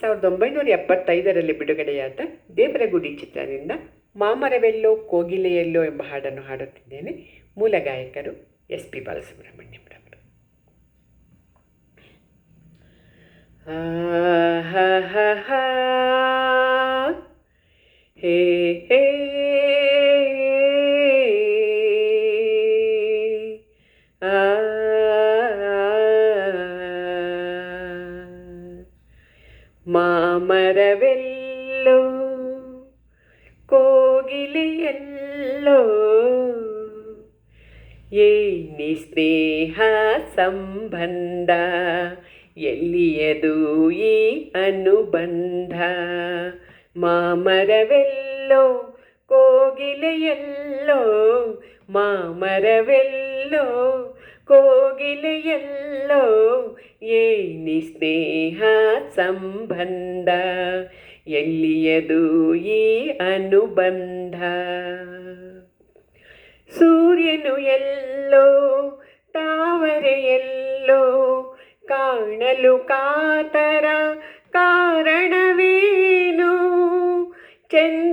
ಸಾವಿರದ ಒಂಬೈನೂರ ಎಪ್ಪತ್ತೈದರಲ್ಲಿ ಬಿಡುಗಡೆಯಾದ ದೇವರಗುಡಿ ಚಿತ್ರದಿಂದ ಮಾಮರವೆಲ್ಲೋ, ಕೋಗಿಲೆಯಲ್ಲೋ ಎಂಬ ಹಾಡನ್ನು ಹಾಡುತ್ತಿದ್ದೇನೆ ಮೂಲ ಗಾಯಕರು ಎಸ್ ಪಿ ಬಾಲಸುಬ್ರಹ್ಮಣ್ಯಂರವರು ಆ ಹ ಮಾಮರವೆಲ್ಲೋ ಕೋಗಿಲೆಯಲ್ಲೋ ಏನಿ ಸ್ನೇಹ ಸಂಬಂಧ ಎಲ್ಲಿಯದು ಈ ಅನುಬಂಧ ಮಾಮರವೆಲ್ಲೋ ಕೋಗಿಲೆಯಲ್ಲೋ ಮಾಮರವೆಲ್ಲೋ ಕೋಗಿಲೆಯಲ್ಲೋ ಏನಿ ಸ್ನೇಹ ಸಂಬಂಧ ಎಲ್ಲಿಯದು ಈ ಅನುಬಂಧ ಸೂರ್ಯನು ಎಲ್ಲೋ ತಾವರೆಯಲ್ಲೋ ಕಾಣಲು ಕಾತರ ಕಾರಣವೇನು ಚಂದಿರನೆಲ್ಲೋ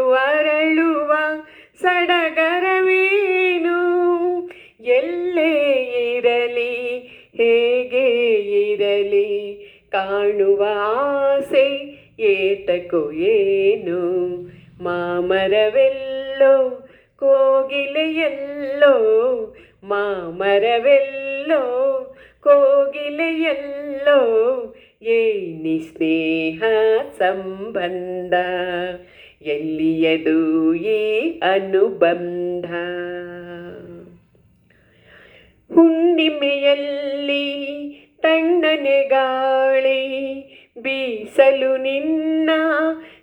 ಅರಳುವ ಸಡಗರವೇನು? ಎಲ್ಲೇ ಇರಲಿ, ಹೇಗೆ ಇರಲಿ, ಕಾಣುವ ಆಸೆ ಏತಕೋ ಏನು? ಮಾಮರವೆಲ್ಲೋ, ಕೋಗಿಲೆಯಲ್ಲೋ ಮಾಮರವೆಲ್ಲೋ, ಕೋಗಿಲೆಯಲ್ಲೋ, ಏನಿ ಸ್ನೇಹ ಸಂಬಂಧ? ಎಲ್ಲಿಯದು ಈ ಅನುಬಂಧ? ಹುಣ್ಣಿಮೆಯಲ್ಲಿ ತಣ್ಣನೆ ಗಾಳಿ ಬೀಸಲು ನಿನ್ನ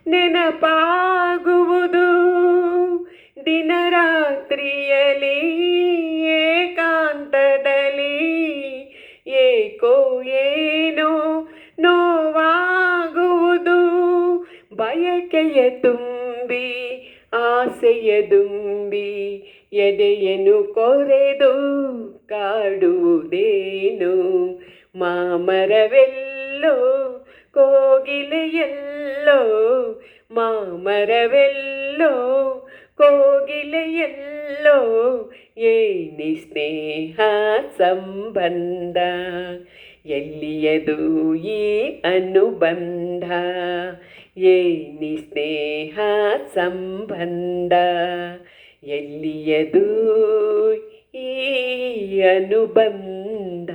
ನೆನಪಾಗುವುದು. ದಿನರಾತ್ರಿಯಲ್ಲಿ ಏಕಾಂತದಲ್ಲಿ ಏಕೋ ಏನೋ ನೋವಾಗುವುದು. ಬಯಕೆಯ ತುಂಬಿ ಆಸೆಯ ದುಂಬಿ ಎದೆಯನ್ನು ಕೊರೆದು ಕಾಡುವುದೇನು? ಮಾಮರವೆಲ್ಲೋ, ಕೋಗಿಲೆಯಲ್ಲೋ ಮಾಮರವೆಲ್ಲೋ, ಕೋಗಿಲೆಯಲ್ಲೋ ಏನಿ ಸ್ನೇಹ ಸಂಬಂಧ, ಎಲ್ಲಿಯದು ಈ ಅನುಬಂಧ? ಏನಿ ಸ್ನೇಹ ಸಂಬಂಧ ಎಲ್ಲಿಯದು ಈ ಅನುಬಂಧ?